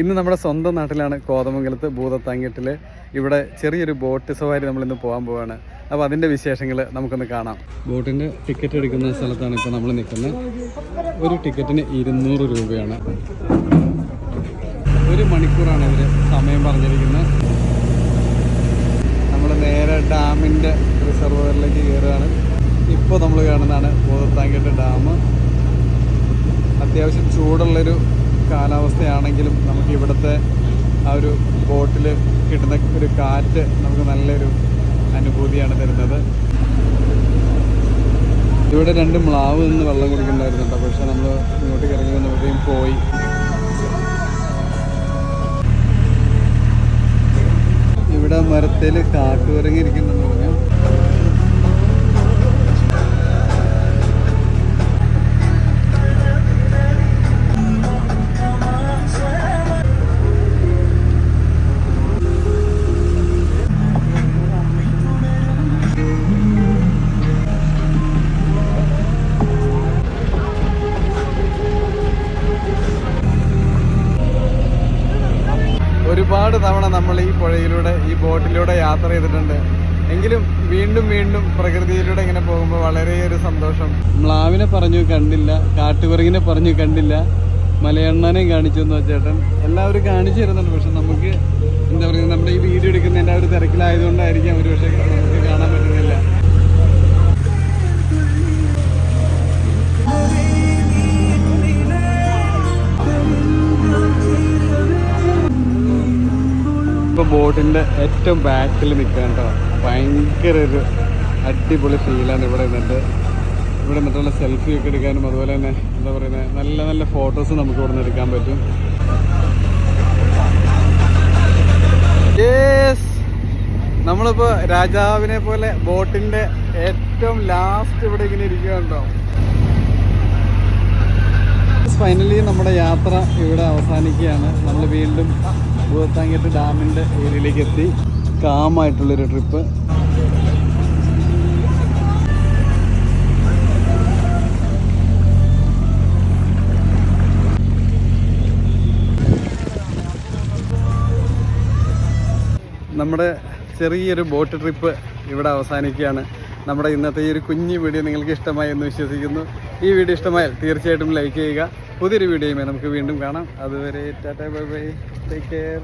ഇന്ന് നമ്മുടെ സ്വന്തം നാട്ടിലാണ് കോതമംഗലത്ത് ഭൂതത്താങ്കിട്ടിൽ ഇവിടെ ചെറിയൊരു ബോട്ട് സവാരി നമ്മൾ ഇന്ന് പോകാൻ പോവാണ്. അപ്പോൾ അതിന്റെ വിശേഷങ്ങൾ നമുക്കൊന്ന് കാണാം. ബോട്ടിന്റെ ടിക്കറ്റ് എടുക്കുന്ന സ്ഥലത്താണ് ഇപ്പോൾ നമ്മൾ നിൽക്കുന്നത്. ഒരു ടിക്കറ്റിന് ഇരുന്നൂറ് രൂപയാണ്. ഒരു മണിക്കൂറാണ് ഇവർ സമയം പറഞ്ഞിരിക്കുന്നത്. നമ്മൾ നേരെ ഡാമിന്റെ റിസർവറിലേക്ക് കയറുകയാണ് ഇപ്പോൾ നമ്മൾ കാണുന്നതാണ് ഭൂതത്താങ്കെട്ട് ഡാം. അത്യാവശ്യം ചൂടുള്ളൊരു കാലാവസ്ഥയാണെങ്കിലും നമുക്ക് ഇവിടുത്തെ ആ ഒരു ബോട്ടിൽ കിട്ടുന്ന ഒരു കാറ്റ് നമുക്ക് നല്ലൊരു അനുഭൂതിയാണ് തരുന്നത്. ഇവിടെ രണ്ട് മ്ലാവ് നിന്ന് വെള്ളം കുടിക്കണ്ടായിരുന്നുണ്ട് പക്ഷെ നമ്മൾ ഇങ്ങോട്ട് ഇറങ്ങി വന്നപ്പോഴത്തേക്കും പോയി. ഇവിടെ മരത്തിൽ കാട്ടുവരങ്ങിരിക്കുന്നുണ്ട് ഒരുപാട് തവണ നമ്മൾ ഈ പുഴയിലൂടെ ഈ ബോട്ടിലൂടെ യാത്ര ചെയ്തിട്ടുണ്ട്. എങ്കിലും വീണ്ടും വീണ്ടും പ്രകൃതിയിലൂടെ ഇങ്ങനെ പോകുമ്പോൾ വളരെ ഒരു സന്തോഷം. മ്ലാവിനെ പറഞ്ഞു കണ്ടില്ല കാട്ടുകുരങ്ങിനെ പറഞ്ഞു കണ്ടില്ല. മലയണ്ണാനെയും കാണിച്ചു എന്ന് ചേട്ടൻ. എല്ലാവരും കാണിച്ചു തരുന്നുണ്ട്. പക്ഷെ നമുക്ക് എന്താ പറയുക നമ്മുടെ ഈ വീഡിയോ എടുക്കുന്നതിന്റെ ആ ഒരു തിരക്കിലായതുകൊണ്ടായിരിക്കാം ഇപ്പൊ ബോട്ടിന്റെ ഏറ്റവും ബാക്കിൽ നിൽക്കുക കേട്ടോ. ഭയങ്കര ഒരു അടിപൊളി ഫീലാണ് ഇവിടെ നിന്നിട്ട്. ഇവിടെ നിന്നിട്ടുള്ള സെൽഫി ഒക്കെ എടുക്കാനും അതുപോലെ തന്നെ എന്താ പറയുന്നത് നല്ല നല്ല ഫോട്ടോസ് നമുക്ക് ഇവിടെ നിന്ന് എടുക്കാൻ പറ്റും. നമ്മളിപ്പോൾ നമ്മളിപ്പോ രാജാവിനെ പോലെ ബോട്ടിന്റെ ഏറ്റവും ലാസ്റ്റ് ഇവിടെ ഇങ്ങനെ ഇരിക്കുകയുണ്ടോ ഫൈനലി നമ്മുടെ യാത്ര ഇവിടെ അവസാനിക്കുകയാണ്. നമ്മൾ വീണ്ടും ഭൂത്താങ്കെട്ട് ഡാമിന്റെ ഏരിയയിലേക്ക് എത്തി. കാമായിട്ടുള്ളൊരു ട്രിപ്പ് നമ്മുടെ ചെറിയൊരു ബോട്ട് ട്രിപ്പ് ഇവിടെ അവസാനിക്കുകയാണ്. നമ്മുടെ ഇന്നത്തെ ഈ ഒരു കുഞ്ഞു വീഡിയോ നിങ്ങൾക്ക് ഇഷ്ടമായി എന്ന് വിശ്വസിക്കുന്നു. ഈ വീഡിയോ ഇഷ്ടമായാൽ തീർച്ചയായിട്ടും ലൈക്ക് ചെയ്യുക. പുതിയൊരു വീഡിയോയുമായി നമുക്ക് വീണ്ടും കാണാം. അതുവരെ tata bye bye. Take care